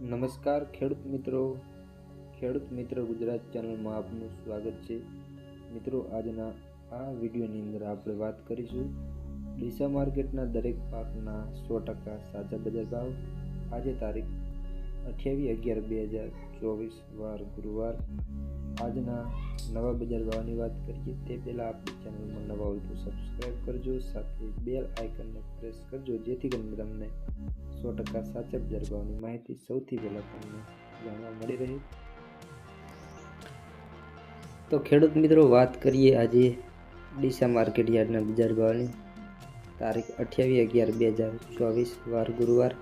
નમસ્કાર ખેડૂત મિત્રો. ખેડૂત મિત્ર ગુજરાત ચેનલમાં આપનું સ્વાગત છે. મિત્રો, આજના આ વિડીયોની અંદર આપણે વાત કરીશું ડીસા માર્કેટના દરેક પાકના સો ટકા સાચા બજાર ભાવ. આજે તારીખ અઠ્યાવીસ અગિયાર બે હજાર ચોવીસ, વાર ગુરુવાર. આજના નવા બજાર ભાવની વાત કરીએ તે પહેલાં આપણી ચેનલમાં નવા હોય તો સબસ્ક્રાઈબ કરજો, સાથે બેલ આઇકનને પ્રેસ કરજો, જેથી કરીને તમને સો ટકા સાચા બજાર ભાવની માહિતી સૌથી પહેલાં તમને જાણવા મળી રહે. તો ખેડૂત મિત્રો, વાત કરીએ આજે ડીસા માર્કેટ યાર્ડના બજાર ભાવની. તારીખ અઠ્યાવીસ અગિયાર બે હજાર ચોવીસ, વાર ગુરુવાર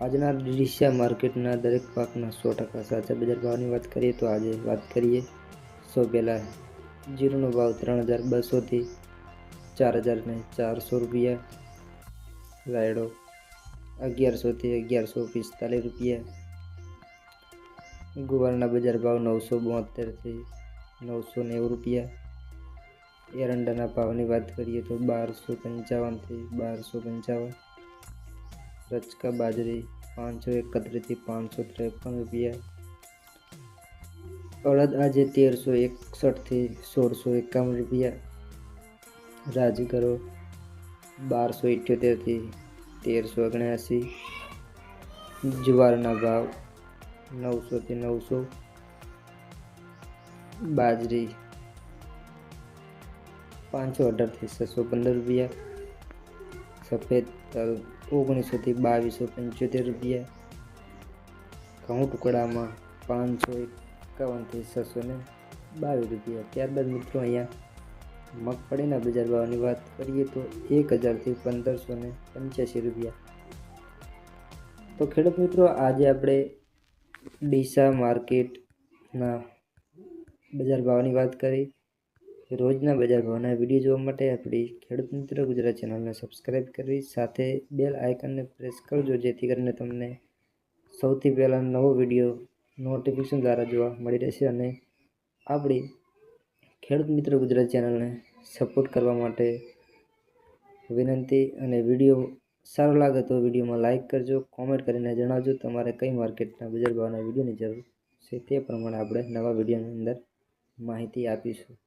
આજના ડીસા માર્કેટના દરેક પાકના સો ટકા સાચા બજાર ભાવની વાત કરીએ તો આજે વાત કરીએ સો પહેલાં જીરુનો ભાવ ત્રણ હજાર બસોથી ચાર હજારને ચારસો રૂપિયા રાયડો અગિયારસોથી અગિયારસો પિસ્તાલીસ રૂપિયા, ગુવારના બજાર ભાવ નવસો બોતેરથી નવસો નેવું રૂપિયા, એરંડાના ભાવની વાત કરીએ તો બારસો પંચાવનથી બારસો પંચાવન રચકા બાજરી પાંચસો એકત્રીસથી પાંચસો ત્રેપન રૂપિયા અડદ આજે તેરસો એકસઠથી સોળસો એકાવન રૂપિયા રાજગરો બારસો ઇઠ્યોતેરથી તેરસો ઓગણ્યાસી જુવારના ભાવ નવસોથી નવસો બાજરી પાંચસો અઢારથી છસો પંદર રૂપિયા સફેદ તલ ઓગણીસોથી બાવીસો પંચોતેર રૂપિયા. ઘઉં ટુકડામાં પાંચસો એકાવનથી છસો ને બાવીસ રૂપિયા. ત્યારબાદ મિત્રો અહીંયા મગફળીના બજાર ભાવની વાત કરીએ તો એક હજારથી પંદરસો ને પંચ્યાસી રૂપિયા. તો ખેડૂત મિત્રો, આજે આપણે ડીસા માર્કેટના બજાર ભાવની વાત કરી. રોજના બજાર ભાવના વીડિયો જોવા માટે આપણી ખેડૂત મિત્ર ગુજરાત ચેનલને સબસ્ક્રાઈબ કરવી સાથે બેલ આઇકનને પ્રેસ કરજો, જેથી કરીને તમને સૌથી પહેલાં નવો વીડિયો નોટિફિકેશન દ્વારા જોવા મળી રહેશે અને આપણી ખેડૂત મિત્ર ગુજરાત ચેનલને સપોર્ટ કરવા માટે વિનંતી અને વીડિયો સારો લાગે તો વિડીયોમાં લાઇક કરજો કોમેન્ટ કરીને જણાવજો તમારે કઈ માર્કેટના બજાર ભાવના વિડીયોની જરૂર છે તે પ્રમાણે આપણે નવા વિડીયોની અંદર માહિતી આપીશું.